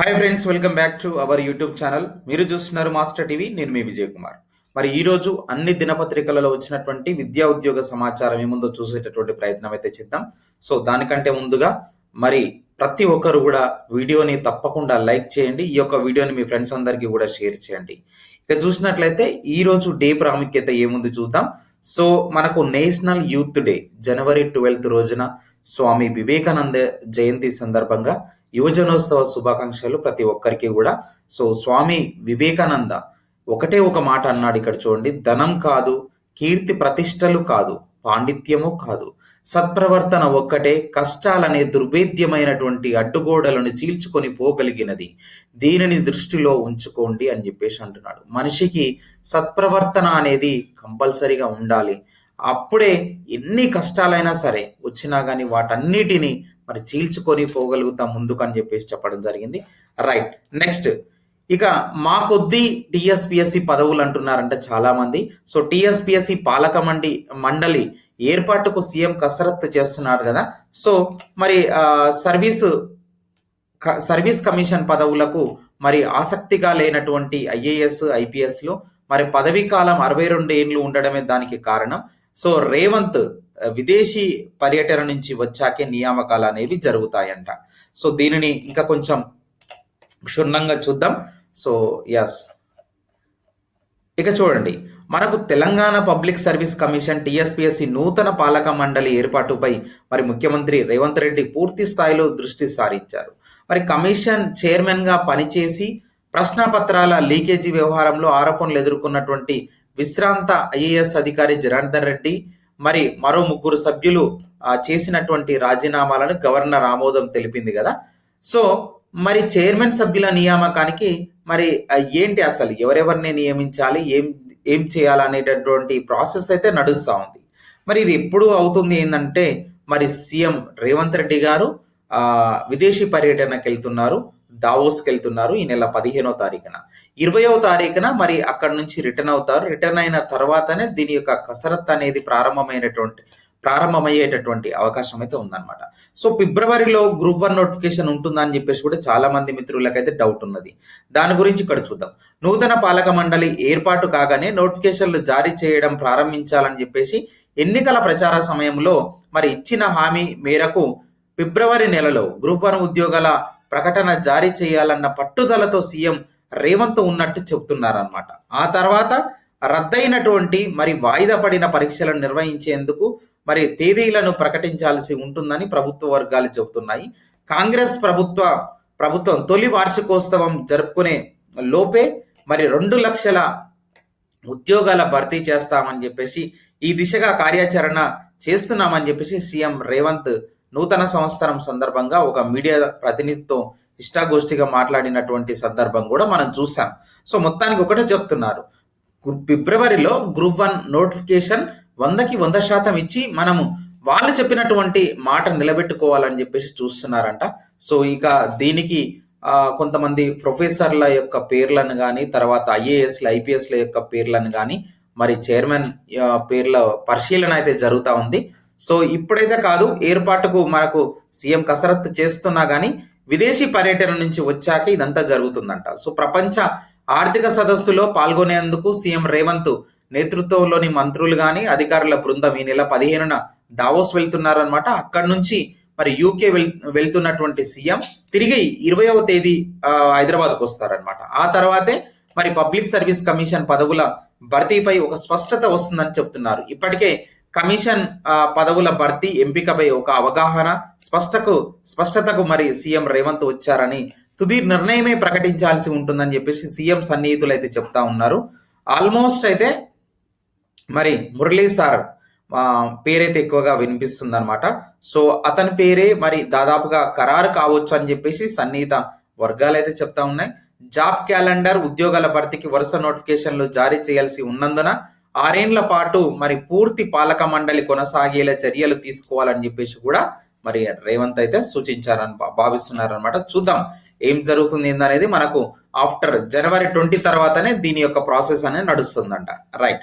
Hi friends welcome back to our YouTube channel మీరు చూస్తున్నారు master TV నేను మీ విజయ్ కుమార్ మరి ఈ రోజు అన్ని దినపత్రికలలో వచ్చినటువంటి విద్యా ఉద్యోగ సమాచారం ఏముందో చూసేటటువంటి ప్రయత్నం అయితే చేద్దాం. సో దానికంటే ముందుగా మరి ప్రతి ఒక్కరు కూడా వీడియోని తప్పకుండా లైక్ చేయండి. ఈ యొక్క వీడియోని మీ ఫ్రెండ్స్ అందరికీ కూడా షేర్ చేయండి. ఇక చూసినట్లయితే ఈ రోజు డే ప్రాముఖ్యత ఏముంది చూద్దాం. సో మనకు national youth day January twelfth రోజున స్వామి వివేకానంద జయంతి సందర్భంగా యువజనోత్సవ శుభాకాంక్షలు ప్రతి ఒక్కరికి కూడా. సో స్వామి వివేకానంద ఒకటే ఒక మాట అన్నాడు ఇక్కడ చూడండి ధనం కాదు కీర్తి ప్రతిష్టలు కాదు పాండిత్యము కాదు. సత్ప్రవర్తన ఒక్కటే కష్టాలనే దుర్భేద్యమైనటువంటి అడ్డుగోడలను చీల్చుకొని పోగలిగినది. దీనిని దృష్టిలో ఉంచుకోండి అని చెప్పేసి అంటున్నాడు. మనిషికి సత్ప్రవర్తన అనేది కంపల్సరీగా ఉండాలి. అప్పుడే ఎన్ని కష్టాలైనా సరే వచ్చినా కానీ వాటన్నిటిని మరి చీల్చుకొని పోగలుగుతాం ముందుకు అని చెప్పేసి చెప్పడం జరిగింది. రైట్ నెక్స్ట్ ఇక మా కొద్ది టిఎస్పిఎస్సి పదవులు అంటున్నారంటే చాలా మంది సో టిఎస్పిఎస్సి పాలక మండి మండలి ఏర్పాటుకు సీఎం కసరత్తు చేస్తున్నారు కదా. సో మరి సర్వీసు సర్వీస్ కమిషన్ పదవులకు మరి ఆసక్తిగా లేనటువంటి ఐఏఎస్ ఐపీఎస్లు మరి పదవీ కాలం అరవై రెండు ఏండ్లు ఉండడమే దానికి కారణం. సో రేవంత్ విదేశీ పర్యటన నుంచి వచ్చాకే నియామకాలు అనేవి జరుగుతాయంట. సో దీనిని ఇంకా కొంచెం క్షుణ్ణంగా చూద్దాం. సో ఎస్ ఇక చూడండి. మనకు Telangana public service commission TSPSC నూతన పాలక మండలి ఏర్పాటుపై మరి ముఖ్యమంత్రి రేవంత్ రెడ్డి పూర్తి స్థాయిలో దృష్టి సారించారు. మరి కమిషన్ చైర్మన్గా పనిచేసి ప్రశ్నపత్రాల లీకేజీ వ్యవహారంలో ఆరోపణలు ఎదుర్కొన్నటువంటి విశ్రాంత ఐఏఎస్ అధికారి జనార్దన్ రెడ్డి మరి మరో ముగ్గురు సభ్యులు చేసినటువంటి రాజీనామాలను గవర్నర్ ఆమోదం తెలిపింది కదా. సో మరి చైర్మన్ సభ్యుల నియామకానికి మరి ఏంటి అసలు ఎవరెవరిని నియమించాలి ఏం ఏం చేయాలనేటటువంటి ప్రాసెస్ అయితే నడుస్తూ ఉంది. మరి ఇది ఎప్పుడు అవుతుంది ఏంటంటే మరి సీఎం రేవంత్ రెడ్డి గారు విదేశీ పర్యటనకు వెళ్తున్నారు దావోస్కి వెళ్తున్నారు ఈ నెల పదిహేనో తారీఖున. ఇరవయో తారీఖున మరి అక్కడ నుంచి రిటర్న్ అవుతారు. రిటర్న్ అయిన తర్వాతనే దీని యొక్క కసరత్ అనేది ప్రారంభమైనటువంటి ప్రారంభమయ్యేటటువంటి అవకాశం అయితే ఉందన్నమాట. సో ఫిబ్రవరిలో గ్రూప్ వన్ నోటిఫికేషన్ ఉంటుందా అని చెప్పేసి కూడా చాలా మంది మిత్రులకైతే డౌట్ ఉన్నది. దాని గురించి ఇక్కడ చూద్దాం. నూతన పాలక మండలి ఏర్పాటు కాగానే నోటిఫికేషన్లు జారీ చేయడం ప్రారంభించాలని చెప్పేసి ఎన్నికల ప్రచార సమయంలో మరి ఇచ్చిన హామీ మేరకు ఫిబ్రవరి నెలలో గ్రూప్ వన్ ఉద్యోగాల ప్రకటన జారీ చేయాలన్న పట్టుదలతో సీఎం రేవంత్ ఉన్నట్టు చెబుతున్నారన్నమాట. ఆ తర్వాత రద్దయినటువంటి మరి వాయిదా పడిన పరీక్షలను నిర్వహించేందుకు మరి తేదీలను ప్రకటించాల్సి ఉంటుందని ప్రభుత్వ వర్గాలు చెబుతున్నాయి. కాంగ్రెస్ ప్రభుత్వ ప్రభుత్వం తొలి వార్షికోత్సవం జరుపుకునే లోపే మరి రెండు లక్షల ఉద్యోగాల భర్తీ చేస్తామని చెప్పేసి ఈ దిశగా కార్యాచరణ చేస్తున్నామని చెప్పేసి సీఎం రేవంత్ నూతన సంవత్సరం సందర్భంగా ఒక మీడియా ప్రతినిధితో ఇష్టాగోష్ఠిగా మాట్లాడినటువంటి సందర్భం కూడా మనం చూసాం సో మొత్తానికి ఒకటే చెప్తున్నారు. ఫిబ్రవరిలో గ్రూప్ వన్ నోటిఫికేషన్ వందకి వంద శాతం ఇచ్చి మనము వాళ్ళు చెప్పినటువంటి మాట నిలబెట్టుకోవాలని చెప్పేసి చూస్తున్నారంట. సో ఇక దీనికి కొంతమంది ప్రొఫెసర్ల యొక్క పేర్లను కానీ తర్వాత ఐఏఎస్ల ఐపీఎస్ల యొక్క పేర్లను కానీ మరి చైర్మన్ పేర్ల పరిశీలన అయితే జరుగుతూ ఉంది. సో ఇప్పుడైతే కాదు ఏర్పాటుకు మనకు సీఎం కసరత్తు చేస్తున్నా కానీ విదేశీ పర్యటన నుంచి వచ్చాక ఇదంతా జరుగుతుందంట. సో ప్రపంచ ఆర్థిక సదస్సులో పాల్గొనేందుకు సీఎం రేవంత్ నేతృత్వంలోని మంత్రులు కానీ అధికారుల బృందం ఈ నెల పదిహేనున దావోస్ వెళ్తున్నారనమాట అక్కడి నుంచి మరి యూకే వెళ్ వెళ్తున్నటువంటి సీఎం తిరిగి ఇరవయవ తేదీ హైదరాబాద్కు వస్తారనమాట ఆ తర్వాతే మరి పబ్లిక్ సర్వీస్ కమిషన్ పదవుల భర్తీపై ఒక స్పష్టత వస్తుందని చెప్తున్నారు. ఇప్పటికే కమిషన్ పదవుల భర్తీ ఎంపికపై ఒక అవగాహన స్పష్టకు స్పష్టతకు మరి సీఎం రేవంత్ వచ్చారని తుది నిర్ణయమే ప్రకటించాల్సి ఉంటుందని చెప్పేసి సీఎం సన్నిహితులు అయితే చెప్తా ఉన్నారు. ఆల్మోస్ట్ అయితే మరి మురళీ సార్ పేరైతే ఎక్కువగా వినిపిస్తుంది అనమాట సో అతని పేరే మరి దాదాపుగా ఖరారు కావచ్చు అని చెప్పేసి సన్నిహిత వర్గాలు అయితే చెప్తా ఉన్నాయి. జాబ్ క్యాలెండర్ ఉద్యోగాల భర్తీకి వరుస నోటిఫికేషన్లు జారీ చేయాల్సి ఉన్నందున ఆరేండ్ల పాటు మరి పూర్తి పాలక మండలి కొనసాగేలా చర్యలు తీసుకోవాలని చెప్పేసి కూడా మరి రేవంత్ అయితే సూచించారని భావిస్తున్నారనమాట భావిస్తున్నారన్నమాట. చూద్దాం ఏం జరుగుతుంది ఏందనేది మనకు ఆఫ్టర్ జనవరి ట్వంటీ తర్వాతనే దీని యొక్క ప్రాసెస్ అనేది నడుస్తుందంట. రైట్.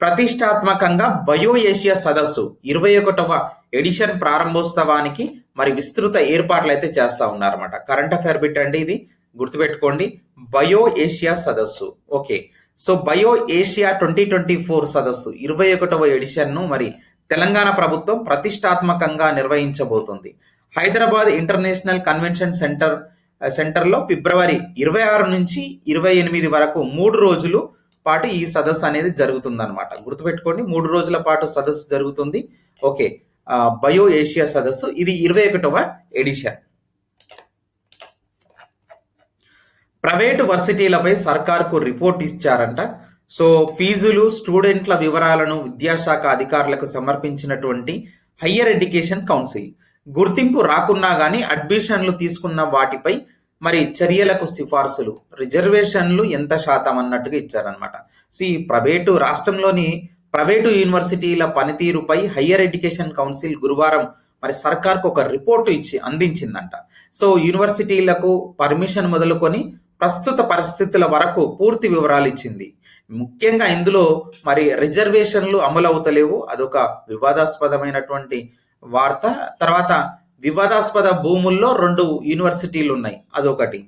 ప్రతిష్టాత్మకంగా బయో ఏషియా సదస్సు ఇరవై ఒకటవ ఎడిషన్ ప్రారంభోత్సవానికి మరి విస్తృత ఏర్పాట్లు అయితే చేస్తా ఉన్నారన్నమాట. కరెంట్ అఫైర్ బిట్ అండి ఇది. గుర్తుపెట్టుకోండి. బయో ఏషియా సదస్సు. Okay. So bio Asia twenty twenty four సదస్సు ఇరవై ఒకటవ ఎడిషన్ను మరి తెలంగాణ ప్రభుత్వం ప్రతిష్టాత్మకంగా నిర్వహించబోతుంది. హైదరాబాద్ ఇంటర్నేషనల్ కన్వెన్షన్ సెంటర్ సెంటర్లో ఫిబ్రవరి ఇరవై ఆరు నుంచి ఇరవై ఎనిమిది వరకు మూడు రోజులు పాటు ఈ సదస్సు అనేది జరుగుతుందన్నమాట. గుర్తుపెట్టుకోండి మూడు రోజుల పాటు సదస్సు జరుగుతుంది. ఓకే బయో ఏషియా సదస్సు. ఇది ఇరవై ఒకటవ ఎడిషన్. ప్రైవేటు వర్సిటీలపై సర్కార్కు రిపోర్ట్ ఇచ్చారంట. సో ఫీజులు స్టూడెంట్ల వివరాలను విద్యాశాఖ అధికారులకు సమర్పించినటువంటి హయ్యర్ ఎడ్యుకేషన్ కౌన్సిల్. గుర్తింపు రాకున్నా కానీ అడ్మిషన్లు తీసుకున్న వాటిపై మరి చర్యలకు సిఫార్సులు రిజర్వేషన్లు ఎంత శాతం అన్నట్టుగా ఇచ్చారనమాట సో ఈ ప్రైవేటు రాష్ట్రంలోని ప్రైవేటు యూనివర్సిటీల పనితీరుపై హయ్యర్ ఎడ్యుకేషన్ కౌన్సిల్ గురువారం మరి సర్కార్కు ఒక రిపోర్టు ఇచ్చి అందించిందంట. సో యూనివర్సిటీలకు పర్మిషన్ మొదలుకొని ప్రస్తుత పరిస్థితుల వరకు పూర్తి వివరాలు ఇచ్చింది. ముఖ్యంగా ఇందులో మరి రిజర్వేషన్లు అమలు అవుతలేవు అదొక వివాదాస్పదమైనటువంటి వార్త. తర్వాత వివాదాస్పద భూముల్లో రెండు యూనివర్సిటీలు ఉన్నాయి అదొకటి.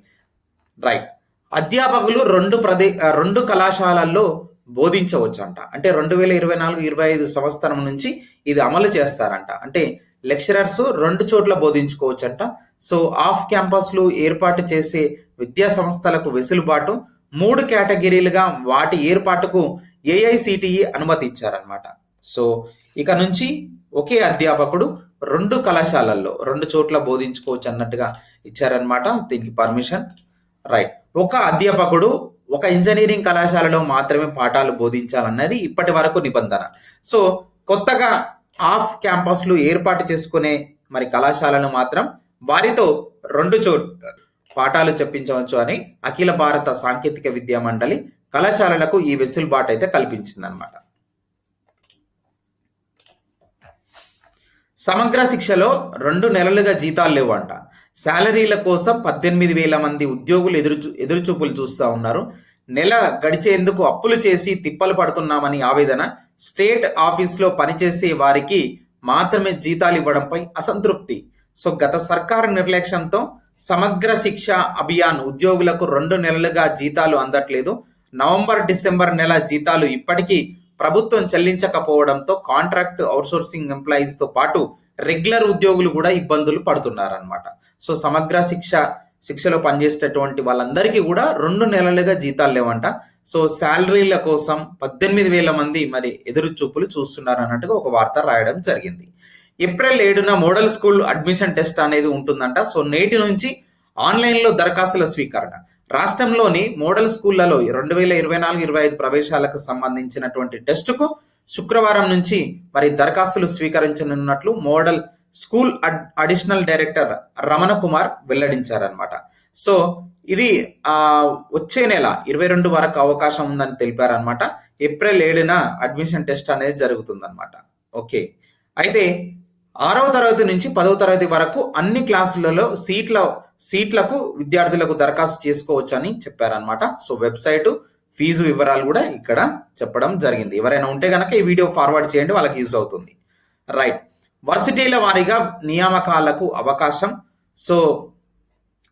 రైట్. అధ్యాపకులు రెండు ప్రదే రెండు కళాశాలల్లో బోధించవచ్చు అంట అంటే రెండు వేల ఇరవై నాలుగు ఇరవై ఐదు సంవత్సరం నుంచి ఇది అమలు చేస్తారంట. అంటే లెక్చరర్స్ రెండు చోట్ల బోధించుకోవచ్చు అంట సో ఆఫ్ క్యాంపస్లు ఏర్పాటు చేసే విద్యా సంస్థలకు వెసులుబాటు మూడు కేటగిరీలుగా వాటి ఏర్పాటుకు ఏఐసిటిఈ అనుమతి ఇచ్చారనమాట సో ఇక నుంచి ఒకే అధ్యాపకుడు రెండు కళాశాలల్లో రెండు చోట్ల బోధించుకోవచ్చు అన్నట్టుగా ఇచ్చారనమాట దీనికి పర్మిషన్. రైట్. ఒక అధ్యాపకుడు ఒక ఇంజనీరింగ్ కళాశాలలో మాత్రమే పాఠాలు బోధించాలన్నది ఇప్పటి వరకు నిబంధన. సో కొత్తగా ఆఫ్ క్యాంపస్లు ఏర్పాటు చేసుకునే మరి కళాశాలను మాత్రం వారితో రెండు చోట్ పాఠాలు చెప్పించవచ్చు అని అఖిల భారత సాంకేతిక విద్యా మండలి కళాశాలలకు ఈ వెసులుబాటు అయితే కల్పించిందనమాట సమగ్ర శిక్షలో రెండు నెలలుగా జీతాలు లేవంట. శాలరీల కోసం పద్దెనిమిది వేల మంది ఉద్యోగులు ఎదురు ఎదురుచూపులు చూస్తూ ఉన్నారు. నెల గడిచేందుకు అప్పులు చేసి తిప్పలు పడుతున్నామని ఆవేదన. స్టేట్ ఆఫీస్లో పనిచేసే వారికి మాత్రమే జీతాలు ఇవ్వడంపై అసంతృప్తి. సో గత సర్కారు నిర్లక్ష్యంతో సమగ్ర శిక్ష అభియాన్ ఉద్యోగులకు రెండు నెలలుగా జీతాలు అందట్లేదు. నవంబర్ డిసెంబర్ నెల జీతాలు ఇప్పటికీ ప్రభుత్వం చెల్లించకపోవడంతో కాంట్రాక్ట్ అవుట్సోర్సింగ్ ఎంప్లాయీస్తో పాటు రెగ్యులర్ ఉద్యోగులు కూడా ఇబ్బందులు పడుతున్నారనమాట సో సమగ్ర శిక్ష శిక్షలో పనిచేసేటటువంటి వాళ్ళందరికీ కూడా రెండు నెలలుగా జీతాలు లేవంట. సో శాలరీల కోసం పద్దెనిమిది వేల మంది మరి ఎదురు చూపులు చూస్తున్నారు అన్నట్టుగా ఒక వార్త రాయడం జరిగింది. ఏప్రిల్ ఏడున మోడల్ స్కూల్ అడ్మిషన్ టెస్ట్ అనేది ఉంటుందంట. సో నేటి నుంచి ఆన్లైన్లో దరఖాస్తుల స్వీకరణ. రాష్ట్రంలోని మోడల్ స్కూళ్ళలో రెండు వేల ఇరవై నాలుగు ఇరవై ఐదు ప్రవేశాలకు సంబంధించినటువంటి టెస్టుకు శుక్రవారం నుంచి మరి దరఖాస్తులు స్వీకరించనున్నట్లు model school ad additional director Ramana Kumar వెల్లడించారనమాట so ఇది ఆ వచ్చే నెల ఇరవై రెండు వరకు అవకాశం ఉందని తెలిపారనమాట ఏప్రిల్ ఏడున అడ్మిషన్ టెస్ట్ అనేది జరుగుతుందన్నమాట. ఓకే. అయితే ఆరవ తరగతి నుంచి పదవ తరగతి వరకు అన్ని క్లాసులలో సీట్ల సీట్లకు విద్యార్థులకు దరఖాస్తు చేసుకోవచ్చు అని చెప్పారనమాట సో వెబ్సైటు ఫీజు వివరాలు కూడా ఇక్కడ చెప్పడం జరిగింది. ఎవరైనా ఉంటే కనుక ఈ వీడియో ఫార్వర్డ్ చేయండి వాళ్ళకి యూజ్ అవుతుంది. రైట్. వర్సిటీల వారీగా నియామకాలకు అవకాశం. సో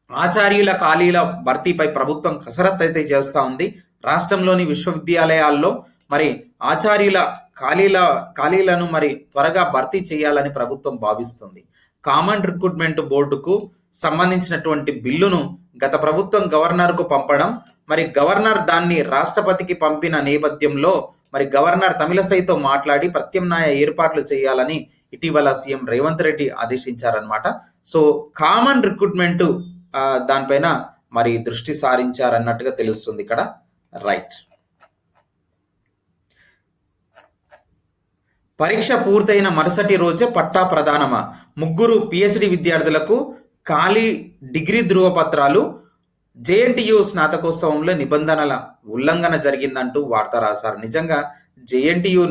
ఆచార్యుల ఖాళీల భర్తీపై ప్రభుత్వం కసరత్తు అయితే చేస్తూ ఉంది. రాష్ట్రంలోని విశ్వవిద్యాలయాల్లో మరి ఆచార్యుల ఖాళీల ఖాళీలను మరి త్వరగా భర్తీ చేయాలని ప్రభుత్వం భావిస్తుంది. కామన్ రిక్రూట్మెంట్ బోర్డుకు సంబంధించినటువంటి బిల్లును గత ప్రభుత్వం గవర్నర్కు పంపడం మరి గవర్నర్ దాన్ని రాష్ట్రపతికి పంపిన నేపథ్యంలో మరి గవర్నర్ తమిళసైతో మాట్లాడి ప్రత్యామ్నాయ ఏర్పాట్లు చేయాలని ఇటీవల సీఎం రేవంత్ రెడ్డి ఆదేశించారనమాట సో కామన్ రిక్రూట్మెంట్ దానిపైన మరి దృష్టి సారించారన్నట్టుగా తెలుస్తుంది ఇక్కడ. రైట్. పరీక్ష పూర్తయిన మరుసటి రోజే పట్టా ప్రధానమా? ముగ్గురు పిహెచ్డి విద్యార్థులకు ఖాళీ డిగ్రీ ధృవపత్రాలు జేఎన్టీయు స్నాతకోత్సవంలో నిబంధనల ఉల్లంఘన జరిగిందంటూ వార్త రాశారు. నిజంగా జేఎన్టీయు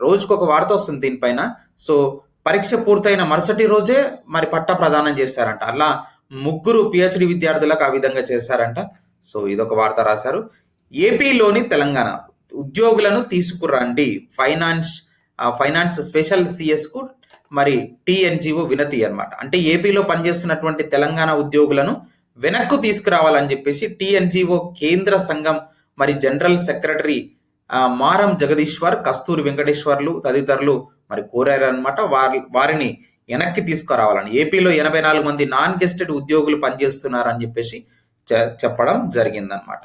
రోజుకు ఒక వార్త వస్తుంది దీనిపైన. సో పరీక్ష పూర్తయిన మరుసటి రోజే మరి పట్టా ప్రదానం చేశారంట. అలా ముగ్గురు పిహెచ్డి విద్యార్థులకు ఆ విధంగా చేశారంట. సో ఇదొక వార్త రాశారు. ఏపీలోని తెలంగాణ ఉద్యోగులను తీసుకురండి. ఫైనాన్స్ ఫైనాన్స్ స్పెషల్ సిఎస్కు మరి టిఎన్జిఓ వినతి అనమాట అంటే ఏపీలో పనిచేస్తున్నటువంటి తెలంగాణ ఉద్యోగులను వెనక్కు తీసుకురావాలని చెప్పేసి టిఎన్జిఓ కేంద్ర సంఘం మరి జనరల్ సెక్రటరీ మారం జగదీశ్వర్ కస్తూరి వెంకటేశ్వర్లు తదితరులు మరి కోరారనమాట వారి వారిని వెనక్కి తీసుకురావాలని. ఏపీలో ఎనభై నాలుగు మంది నాన్ గెస్టెడ్ ఉద్యోగులు పనిచేస్తున్నారని చెప్పేసి చెప్పడం జరిగిందనమాట